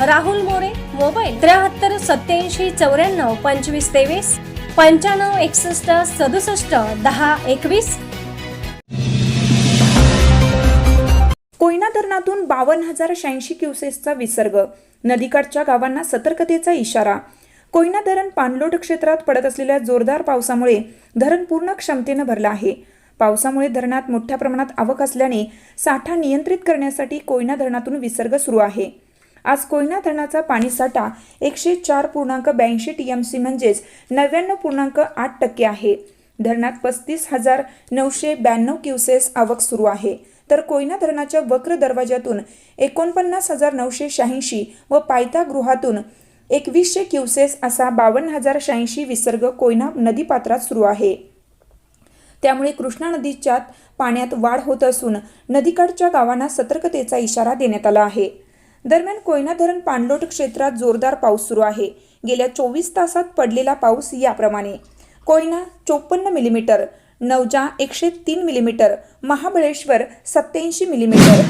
Rahul More mobile त्र्याहत्तर सत्याऐंशी चौऱ्याण्णव पंचवीस तेवीस पंच्याण्णव एकसष्ट सदुसष्ट दहा एकवीस. कोयना धरणातून बावन्न हजार शहाऐंशी क्युसेसचा विसर्ग. नदीकाठच्या गावांना सतर्कतेचा इशारा. कोयना धरण पाणलोट क्षेत्रात पडत असलेल्या जोरदार पावसामुळे धरण पूर्ण क्षमतेनं भरलं आहे. पावसामुळे धरणात मोठ्या प्रमाणात आवक असल्याने साठा नियंत्रित करण्यासाठी कोयना धरणातून विसर्ग सुरू आहे. आज कोयना धरणाचा पाणीसाठा एकशे चार पूर्णांक ब्याऐंशी टी एम सी म्हणजेच नव्याण्णव पूर्णांक आठ टक्के आहे. धरणात पस्तीस हजार नऊशे ब्याण्णव क्युसेस आवक सुरू आहे. तर कोयना धरणाच्या वक्र दरवाजातून एकोणपन्नास हजार नऊशे शहाऐंशी व पायथा गृहातून एकवीसशे क्युसेस असा बावन्न हजार शहाऐंशी विसर्ग कोयना नदीपात्रात सुरू आहे. त्यामुळे कृष्णा नदीच्या पाण्यात वाढ होत असून नदीकाठच्या गावांना सतर्कतेचा इशारा देण्यात आला आहे. दरम्यान कोयना धरण पाणलोट क्षेत्रात जोरदार पाऊस सुरू आहे. गेल्या चोवीस तासात पडलेला पाऊस याप्रमाणे. कोयना चोपन्न मिलीमीटर नवजा एकशे तीन मिलीमीटर महाबळेश्वर सत्याऐंशी मिलीमीटर